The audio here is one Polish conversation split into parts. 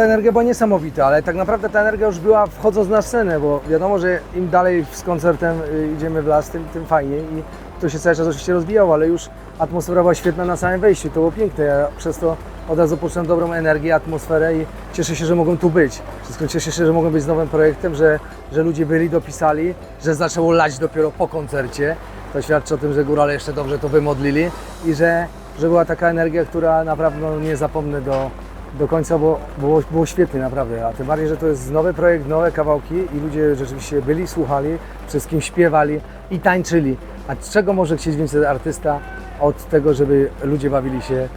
energia była niesamowita, ale tak naprawdę ta energia już była wchodząc na scenę, bo wiadomo, że im dalej z koncertem y, idziemy w las, tym, tym fajniej i to się cały czas oczywiście rozbijało, ale już atmosfera była świetna na samym wejściu, to było piękne. Ja przez to od razu poczułem dobrą energię, atmosferę i cieszę się, że mogą tu być. Wszystko cieszę się, że mogą być z nowym projektem, że, że ludzie byli, dopisali, że zaczęło lać dopiero po koncercie. To świadczy o tym, że górale jeszcze dobrze to wymodlili i że, że była taka energia, która naprawdę no, nie zapomnę do, do końca, bo było, było świetnie naprawdę. A tym bardziej, że to jest nowy projekt, nowe kawałki i ludzie rzeczywiście byli, słuchali, wszystkim śpiewali i tańczyli. A czego może chcieć więcej artysta od tego, żeby ludzie bawili się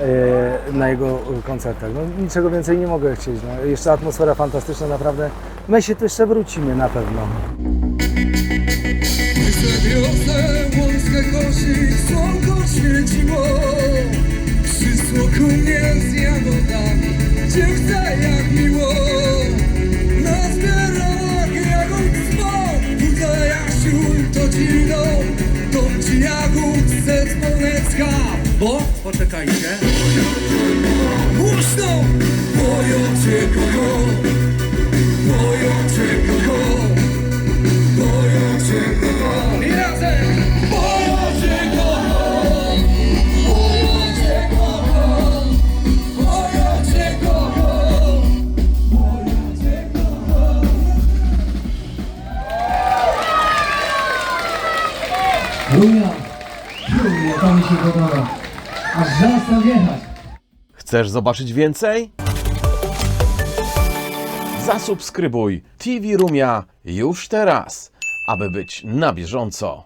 e, na jego koncertach? No, niczego więcej nie mogę chcieć. No. Jeszcze atmosfera fantastyczna, naprawdę. My się tu jeszcze wrócimy na pewno. Świeciło Przysłoku mnie Bo, poczekajcie Głośno! Boją cię kogo, boją cię kogo Boją cię kogo I razem! Boją cię kogo! Boją cię kogo! Boją cię kogo! Boją się podoba. Aż jechać. Chcesz zobaczyć więcej? Zasubskrybuj TV Rumia już teraz, aby być na bieżąco.